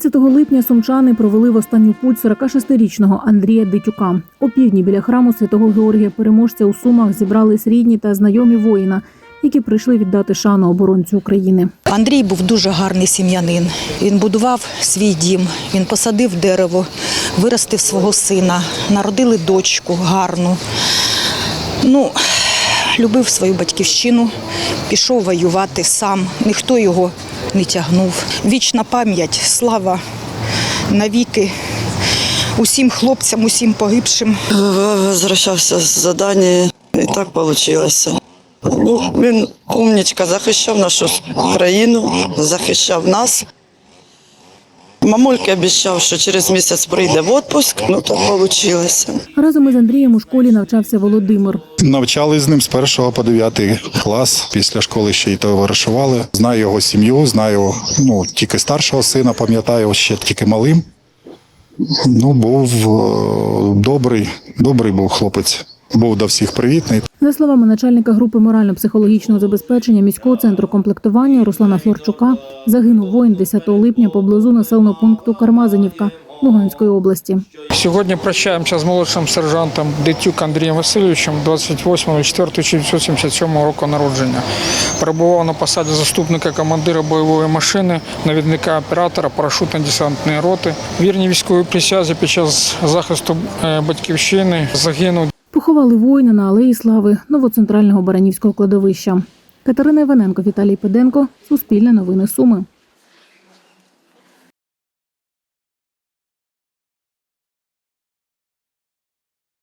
17 липня сумчани провели в останню путь 46-річного Андрія Дитюка. Опівдні біля храму святого Георгія Переможця у Сумах зібрались рідні та знайомі воїна, які прийшли віддати шану оборонцю України. Андрій був дуже гарний сім'янин. Він будував свій дім, він посадив дерево, виростив свого сина, народили дочку гарну. Ну, любив свою батьківщину, пішов воювати сам. Ніхто його не тягнув. Вічна пам'ять, слава навіки усім хлопцям, усім погибшим. Возвращався з задання, і так вийшло. Ну, він умнічка, захищав нашу країну, захищав нас. Мамульки обіцяв, що через місяць прийде в відпуск, ну так вийшло. Разом із Андрієм у школі навчався Володимир. Навчали з ним з 1 по 9 клас. Після школи ще й товаришували. Знаю його сім'ю, знаю ну, тільки старшого сина, пам'ятаю, ще тільки малим. Ну, був е, добрий, добрий був хлопець. Був до всіх привітний. За словами начальника групи морально-психологічного забезпечення міського центру комплектування Руслана Флорчука, загинув воїн 10 липня поблизу населеного пункту Кармазанівка Луганської області. Сьогодні прощаємося з молодшим сержантом Дитюк Андрієм Васильовичем 28.04.1977 року народження. Перебував на посаді заступника командира бойової машини, навідника оператора парашютно-десантної роти. Вірні військовій присязі під час захисту е, батьківщини загинув Поховали воїна на алеї слави новоцентрального Баранівського кладовища. Катерина Іваненко, Віталій Педенко, Суспільне новини Суми.